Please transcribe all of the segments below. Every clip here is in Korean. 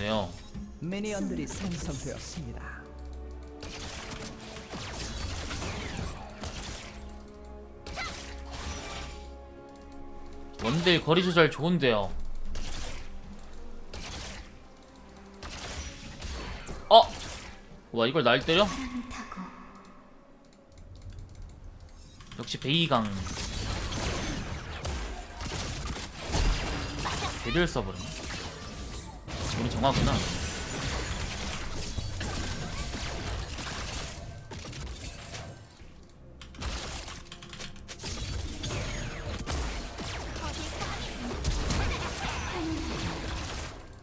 좋은데요. 미니언들이 생성되었습니다. 원딜 거리 조절 좋은데요. 어! 와 이걸 날 때려? 역시 베이강 배를 써버리네 우리 정하구나.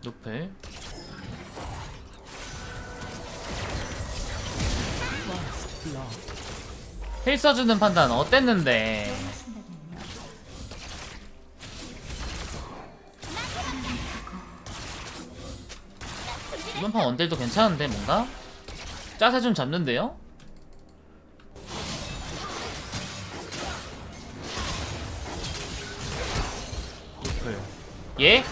노펠 힐 써주는 판단 어땠는데 이번 판 원딜도 괜찮은데 뭔가? 짜세 좀 잡는데요? 예?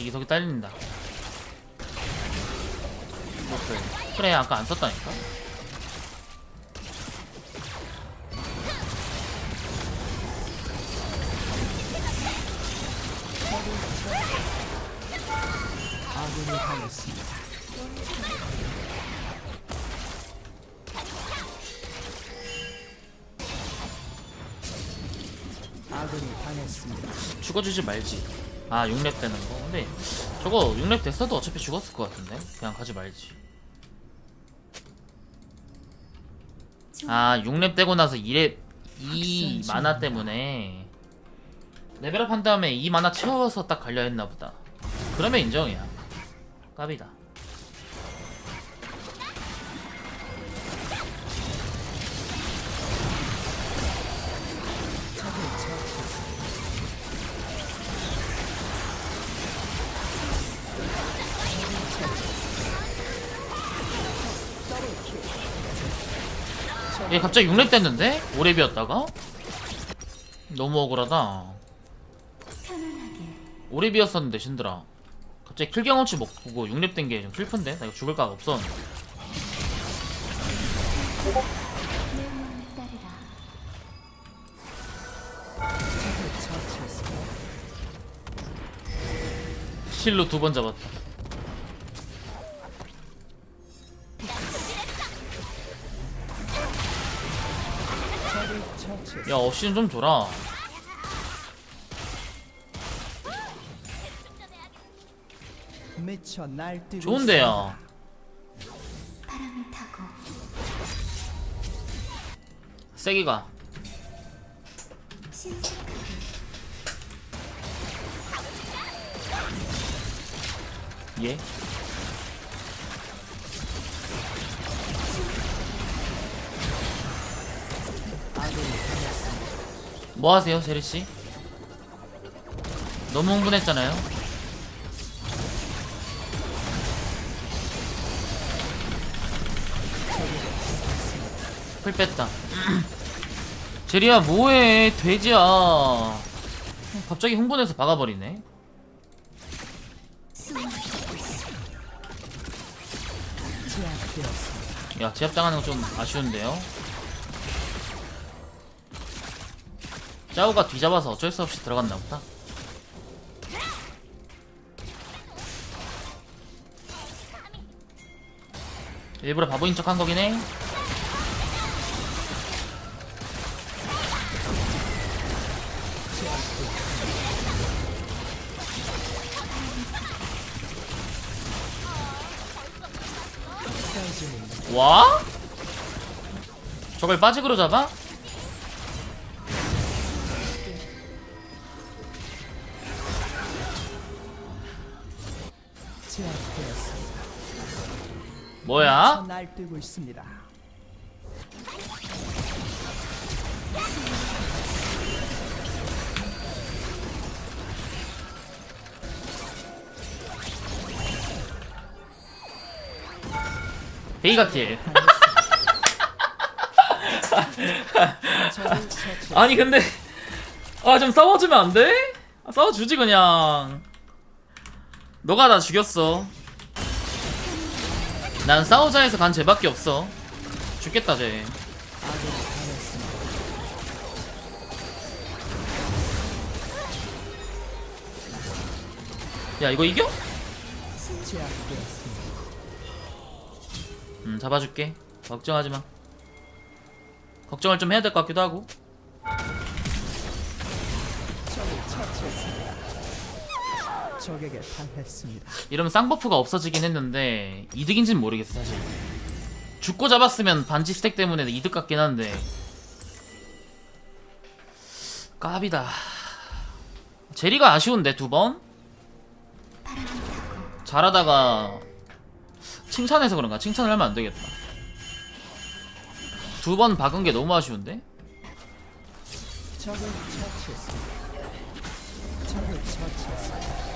아직 이석이 딸린다. 그래 아까 안 썼다니까. 아군이 당했습니다. 아군이 당했습니다. 죽어주지 말지. 아 6렙 되는 거. 근데 저거 6렙 됐어도 어차피 죽었을 것 같은데. 그냥 가지 말지. 아 6렙 되고 나서 2렙 2 마나 때문에 레벨업 한 다음에 2 마나 채워서 딱 갈려 했나 보다. 그러면 인정이야. 깝이다. 얘 갑자기 6렙 됐는데? 5렙이었다가? 너무 억울하다. 5렙이었었는데 신들아. 갑자기 킬 경험치 먹고 6렙 된 게 좀 슬픈데? 나 이거 죽을 각 없었는데. 실로 두 번 잡았다. 야, 없이는 좀 줘라. 좋은데요. 세기가. 예? 당했습니다. 뭐 하세요, 제리 씨? 너무 흥분했잖아요. 풀 뺐다. 제리야 뭐해 돼지야. 갑자기 흥분해서 박아버리네. 야 제압당하는 거 좀 아쉬운데요. 짜오가 뒤잡아서 어쩔 수 없이 들어갔나 보다. 일부러 바보인 척 한 거긴 해. 와? 저걸 빠직으로 잡아? 뭐야? 날뛰고 있습니다. 베이가 킬. 아니 근데 아 좀 싸워주면 안 돼? 아, 싸워주지 그냥. 너가 나 죽였어. 난 싸우자 해서 간 쟤밖에 없어. 죽겠다 쟤. 야 이거 이겨? 음 잡아줄게. 걱정하지 마. 걱정을 좀 해야 될 것 같기도 하고. 적에게 당했습니다. 이러면 쌍버프가 없어지긴 했는데 이득인진 모르겠어 사실. 죽고 잡았으면 반지 스택 때문에 이득 같긴 한데 까비다. 제리가 아쉬운데 두 번? 잘하다가 칭찬해서 그런가? 칭찬을 하면 안 되겠다. 두 번 박은 게 너무 아쉬운데? 적을 처치했습니다. 적을 처치했습니다.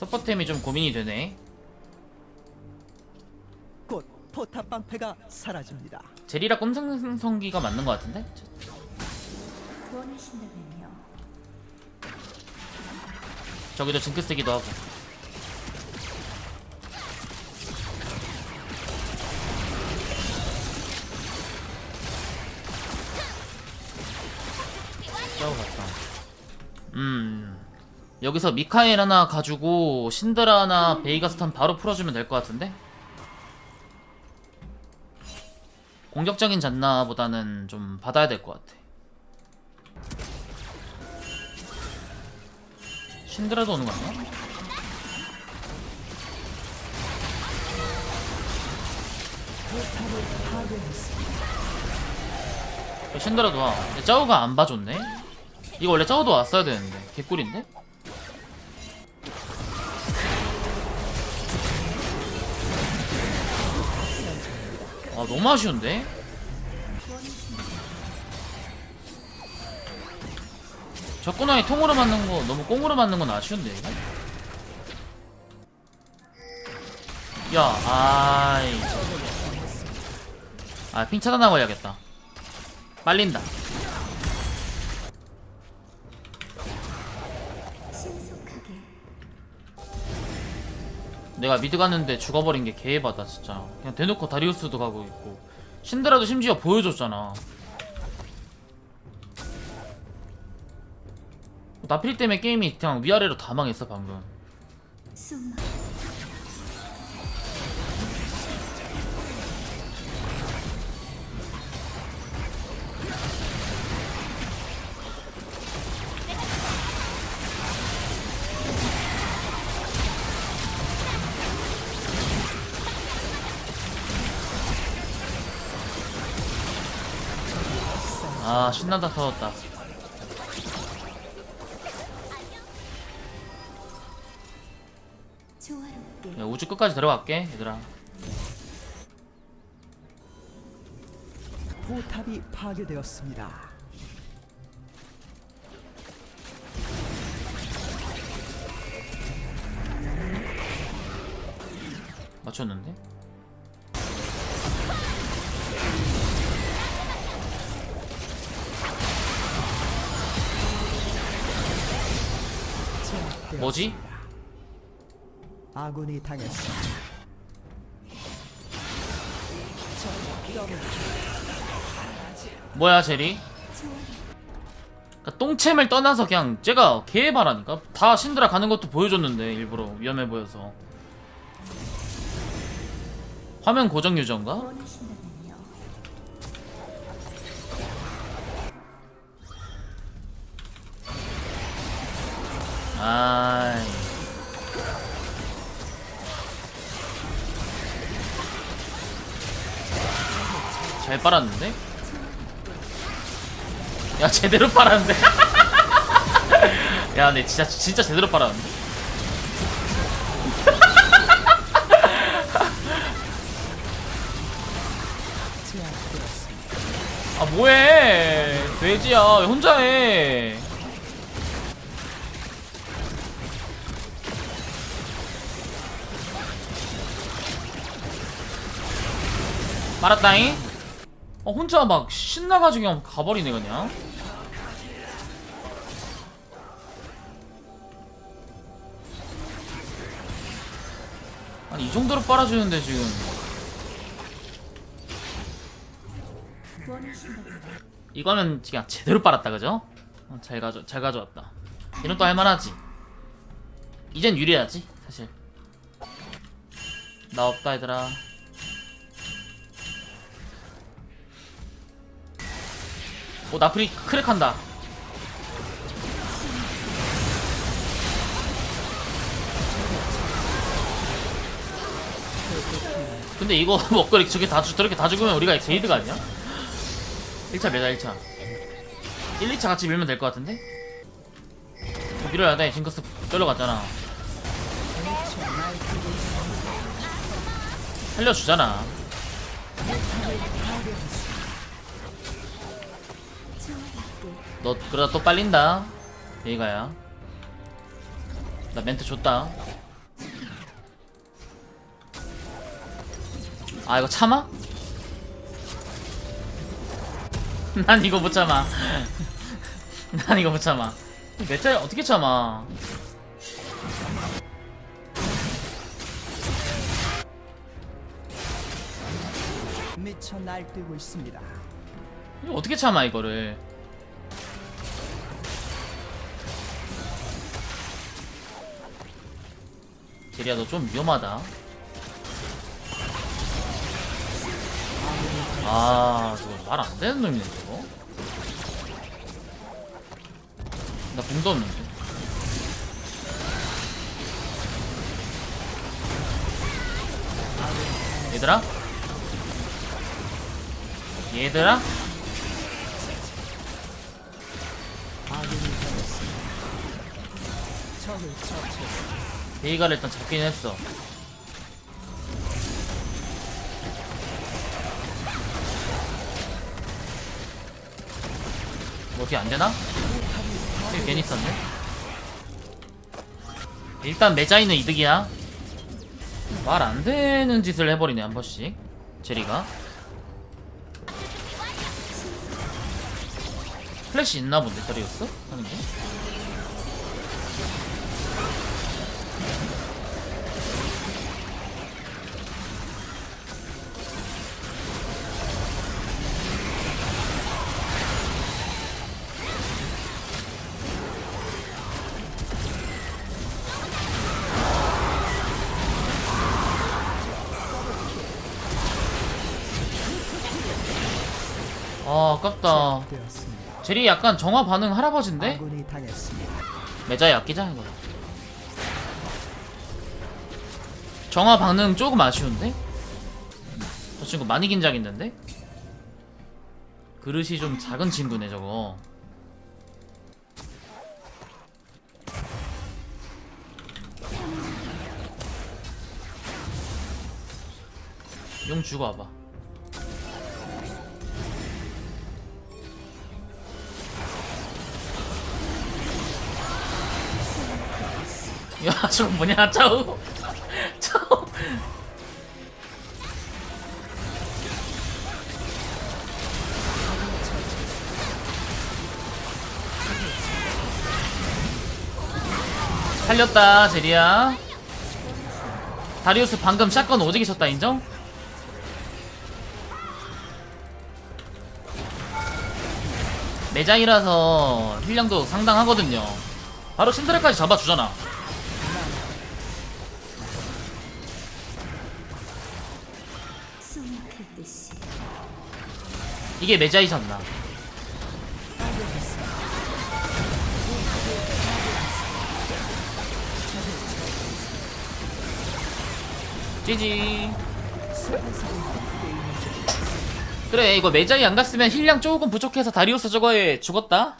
서퍼템이 좀 고민이 되네. 곧 포탑 방패가 사라집니다. 제리라 꼼성성기가 맞는 것 같은데? 원하신다면요. 저기도 징크스기도 하고. 싸우 갔다. 음. 여기서 미카엘 하나 가지고 신드라 하나 베이가스탄 바로 풀어주면 될 것 같은데? 공격적인 잔나보다는 좀 받아야 될 것 같아. 신드라도 오는 거 아니야? 신드라도 와. 짜오가 안 봐줬네? 이거 원래 짜오도 왔어야 되는데. 개꿀인데? 아, 너무 아쉬운데? 적군왕이 통으로 맞는 거, 너무 꽁으로 맞는 건 아쉬운데, 이거? 야, 아이. 아, 핑 차단하고 해야겠다. 빨린다. 내가 미드 갔는데 죽어버린 게 개해바다 진짜. 그냥 대놓고 다리우스도 가고 있고 신드라도 심지어 보여줬잖아. 나필 때문에 게임이 그냥 위아래로 다 망했어 방금. 신난다 터졌다. 야, 우주 끝까지 들어갈게 얘들아. 포탑이 파괴되었습니다. 맞췄는데? 뭐지? 아군이 더블 뭐야 제리? 그러니까 똥챔을 떠나서 그냥 쟤가 개해바라니까 다 신드라 가는 것도 보여줬는데 일부러 위험해 보여서 화면 고정 유저인가? 아이. 잘 빨았는데? 야 제대로 빨았는데? 야 근데 진짜 진짜 제대로 빨았는데? 아 뭐해 돼지야 혼자 해 말았다잉 어 혼자 막 신나가지고 그냥 가버리네 그냥 아니 이 정도로 빨아주는데 지금 이거는 그냥 제대로 빨았다 그죠? 어, 잘 가져 잘 가져왔다. 이런 또 할만하지. 이젠 유리하지 사실. 나 없다 얘들아. 오 나프리 크랙한다. 근데 이거 이렇게 저게 다 죽- 저렇게 다 죽으면 우리가 게이드가 아니야? 1차 매자 1차 1, 2차 같이 밀면 될 것 같은데? 밀어야 돼 징크스 떨려갔잖아 살려주잖아 너 그러다 또 빨린다. 베이가야. 나 멘트 줬다. 아 이거 참아? 난 이거 못 참아. 난 이거 못 참아. 몇짤 어떻게 참아? 미쳐 날뛰고 있습니다. 이거 어떻게 참아 이거를 제리야 너 좀 위험하다 아 저거 말 안 되는 놈이네 저거 나 공도 없는데 얘들아 얘들아. 적을 처치했습니다. 베이가를 일단 잡긴 했어. 뭐 어떻게 안 되나? 되게 괜히 썼네. 일단 매자이는 이득이야. 말 안 되는 짓을 해버리네 한 번씩. 제리가. 플래시 있나 본데 저리였어? 하는 게? 아 아깝다. 제리 약간 정화 반응 할아버지인데? 매자에 아끼자 이거 정화 반응 조금 아쉬운데? 저 친구 많이 긴장했는데? 그릇이 좀 작은 친구네 저거 용 주고 와봐 야, 저 뭐냐, 짜우. 짜우. 살렸다, 제리야. 다리우스 방금 샷건 오지게 쳤다, 인정? 매장이라서 힐량도 상당하거든요. 바로 신드레까지 잡아주잖아. 이게 매자이잖나. 찌지. 그래 이거 매자이 안 갔으면 힐량 조금 부족해서 다리우스 저거에 죽었다.